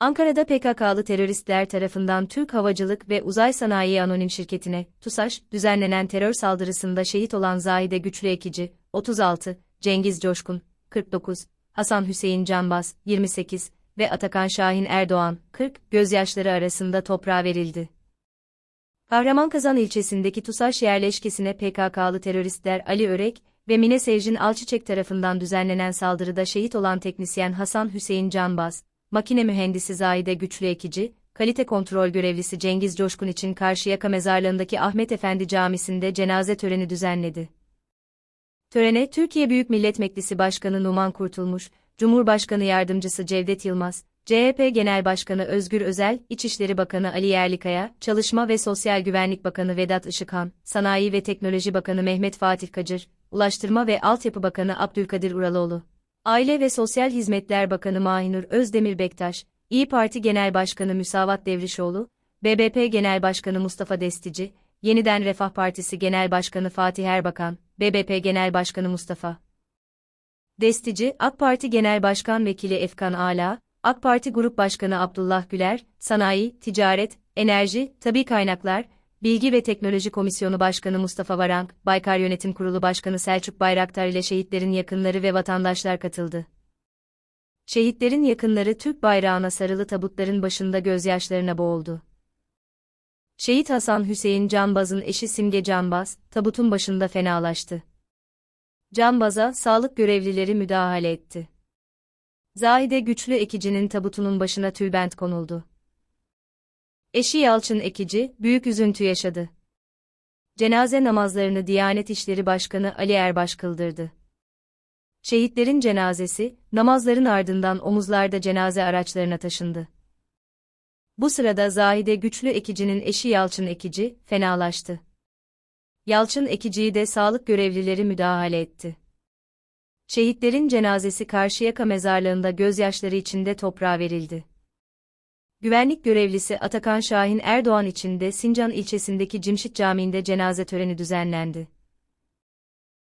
Ankara'da PKK'lı teröristler tarafından Türk Havacılık ve Uzay Sanayi Anonim Şirketi'ne, TUSAŞ, düzenlenen terör saldırısında şehit olan Zahide Güçlü Ekici, 36, Cengiz Coşkun, 49, Hasan Hüseyin Canbaz, 28 ve Atakan Şahin Erdoğan, 40, gözyaşları arasında toprağa verildi. Kahramankazan ilçesindeki TUSAŞ yerleşkesine PKK'lı teröristler Ali Örek ve Mine Sevcin Alçiçek tarafından düzenlenen saldırıda şehit olan teknisyen Hasan Hüseyin Canbaz, makine mühendisi Zahide Güçlü Ekici, kalite kontrol görevlisi Cengiz Coşkun için Karşıyaka Mezarlığı'ndaki Ahmet Efendi Camisi'nde cenaze töreni düzenledi. Törene Türkiye Büyük Millet Meclisi Başkanı Numan Kurtulmuş, Cumhurbaşkanı Yardımcısı Cevdet Yılmaz, CHP Genel Başkanı Özgür Özel, İçişleri Bakanı Ali Yerlikaya, Çalışma ve Sosyal Güvenlik Bakanı Vedat Işıkhan, Sanayi ve Teknoloji Bakanı Mehmet Fatih Kacır, Ulaştırma ve Altyapı Bakanı Abdülkadir Uraloğlu, Aile ve Sosyal Hizmetler Bakanı Mahinur Özdemir Bektaş, İyi Parti Genel Başkanı Müsavat Devrişoğlu, BBP Genel Başkanı Mustafa Destici, Yeniden Refah Partisi Genel Başkanı Fatih Erbakan, BBP Genel Başkanı Mustafa Destici, AK Parti Genel Başkan Vekili Efkan Ala, AK Parti Grup Başkanı Abdullah Güler, Sanayi, Ticaret, Enerji, Tabi Kaynaklar, Bilgi ve Teknoloji Komisyonu Başkanı Mustafa Varank, Baykar Yönetim Kurulu Başkanı Selçuk Bayraktar ile şehitlerin yakınları ve vatandaşlar katıldı. Şehitlerin yakınları Türk bayrağına sarılı tabutların başında gözyaşlarına boğuldu. Şehit Hasan Hüseyin Canbaz'ın eşi Simge Canbaz, tabutun başında fenalaştı. Canbaz'a sağlık görevlileri müdahale etti. Zahide Güçlü Ekici'nin tabutunun başına tülbent konuldu. Eşi Yalçın Ekici, büyük üzüntü yaşadı. Cenaze namazlarını Diyanet İşleri Başkanı Ali Erbaş kıldırdı. Şehitlerin cenazesi, namazların ardından omuzlarda cenaze araçlarına taşındı. Bu sırada Zahide Güçlü Ekici'nin eşi Yalçın Ekici, fenalaştı. Yalçın Ekici'yi de sağlık görevlileri müdahale etti. Şehitlerin cenazesi Karşıyaka mezarlığında gözyaşları içinde toprağa verildi. Güvenlik görevlisi Atakan Şahin Erdoğan için de Sincan ilçesindeki Cimşit Camii'nde cenaze töreni düzenlendi.